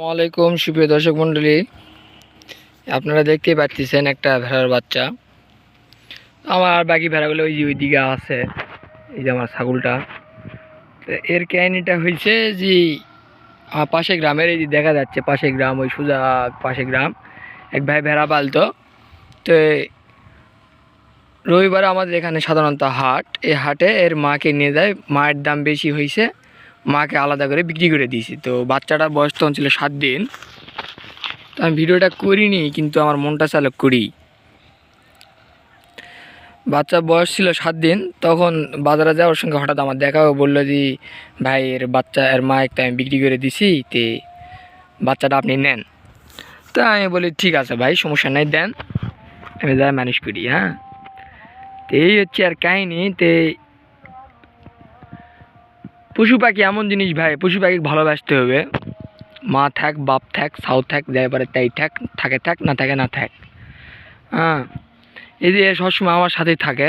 আসসালামাইকুম সুপ্রিয় দর্শক মণ্ডলী। আপনারা দেখতেই পাচ্ছেন একটা ভেড়ার বাচ্চা। আমার আর বাকি ভেড়াগুলো ওই যে ওই দিকে আছে, এই যে আমার ছাগলটা। এর কাহিনিটা হয়েছে যে পাশে গ্রামের, এই যে দেখা যাচ্ছে পাশে গ্রাম, ওই সোজা পাশে গ্রাম, এক ভাই ভেড়া পালতো। তো রবিবার আমাদের এখানে সাধারণত হাট। এই হাটে এর মাকে নিয়ে যায়, মায়ের দাম বেশি হয়েছে মাকে আলাদা করে বিক্রি করে দিয়েছি। তো বাচ্চাটার বয়স তখন ছিল সাত দিন। তো আমি ভিডিওটা করিনি, কিন্তু আমার মনটা চালক করি। বাচ্চা বয়স ছিল সাত দিন, তখন বাজারে যাওয়ার সঙ্গে হঠাৎ আমার দেখা বলল যে, ভাই, এর বাচ্চা, এর মা একটা আমি বিক্রি করে দিছি, তে বাচ্চাটা আপনি নেন। তা আমি বলি, ঠিক আছে ভাই, সমস্যা নাই, দেন। আমি যাই ম্যানেজ করি হ্যাঁ? তো এই হচ্ছে আর কাহিনি, তে পশু পাখি এমন জিনিস ভাই, পশু পাখি ভালোবাসতে হবে। মা থাক, বাপ থাক সাউ থাক, যাই পারে তাই থাক, থাকে থাক, না থাকে না থাক। হ্যাঁ এই যে সবসময় আমার সাথেই থাকে।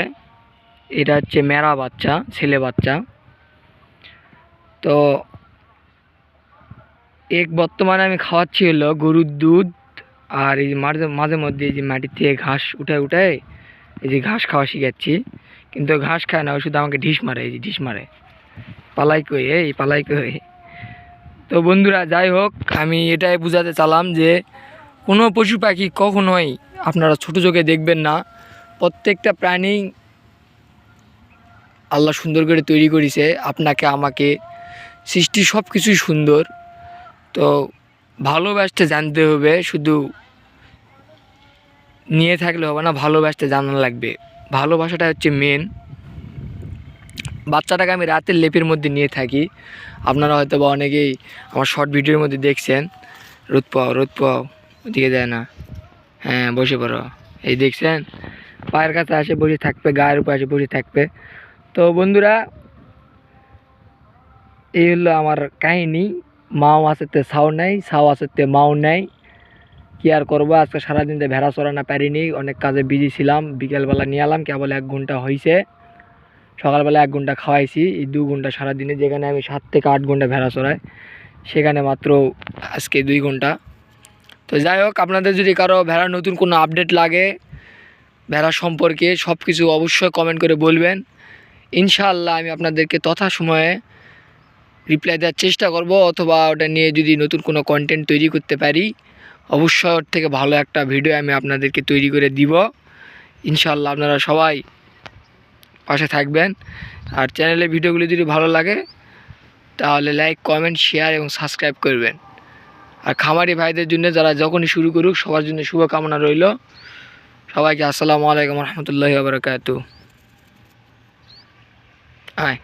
এটা হচ্ছে মেরা বাচ্চা, ছেলে বাচ্চা। তো এক বর্তমানে আমি খাওয়াচ্ছি হলো গরুর দুধ আর এই মাঝে মাঝে মধ্যে এই যে মাটির থেকে ঘাস উঠে উঠে এই যে ঘাস খাওয়া শিখাচ্ছি। কিন্তু ঘাস খায় না, ও শুধু আমাকে ঢিস মারে, এই যে ঢিস মারে। পালাই কই, এই পালাই কই। তো বন্ধুরা, যাই হোক, আমি এটাই বোঝাতে চালাম যে কোনো পশু পাখি কখনোই আপনারা ছোটো চোখে দেখবেন না। প্রত্যেকটা প্রাণী আল্লাহ সুন্দর করে তৈরি করেছে, আপনাকে, আমাকে। সৃষ্টি সব কিছুই সুন্দর। তো ভালোবাসতে জানতে হবে, শুধু নিয়ে থাকলে হবে না, ভালোবাসতে জানা লাগবে। ভালোবাসাটা হচ্ছে মেন বাচ্চাটাকে আমি রাতের লেপের মধ্যে নিয়ে থাকি। আপনারা হয়তো বা অনেকেই আমার শর্ট ভিডিওর মধ্যে দেখছেন। রোদ পাও রোদ পাও, ওদিকে যায় না। হ্যাঁ বসে পড়ো। এই দেখছেন? পায়ের কাছে আসে, বসে থাকবে, গায়ের উপর আসে, বসে থাকবে। তো বন্ধুরা, এই হলো আমার কাহিনী। মাও আসতে সাও নাই সাও আসতে মাও নাই। কি আর করব? আজকে সারাদিন তো ভেড়া চড়ানো পারিনি। অনেক কাজে বিজি ছিলাম। বিকেলবেলা নিয়ে এলাম, কেবল এক ঘণ্টা হয়েছে সকালবেলা এক ঘণ্টা খাওয়াইছি, এই দু ঘণ্টা সারাদিনে যেখানে আমি সাত থেকে আট ঘণ্টা ভেড়া চড়াই, সেখানে মাত্র আজকে দুই ঘণ্টা। তো যাই হোক, আপনাদের যদি কারও ভেড়ার নতুন কোনো আপডেট লাগে, ভেড়া সম্পর্কে সব কিছু অবশ্যই কমেন্ট করে বলবেন। ইনশাআল্লাহ আমি আপনাদেরকে তথা সময়ে রিপ্লাই দেওয়ার চেষ্টা করব, অথবা ওটা নিয়ে যদি নতুন কোনো কন্টেন্ট তৈরি করতে পারি, অবশ্যই ওর থেকে ভালো একটা ভিডিও আমি আপনাদেরকে তৈরি করে দিব। ইনশাআল্লাহ আপনারা সবাই পাশে থাকবেন। আর চ্যানেলের ভিডিওগুলি যদি ভালো লাগে, তাহলে লাইক কমেন্ট শেয়ার এবং সাবস্ক্রাইব করবেন। আর খামারি ভাইদের জন্য যারা যখনই শুরু করুক, সবার জন্য শুভকামনা রইল। সবাইকে আসসালামু আলাইকুম রহমতুল্লাহ বারকাত আয়।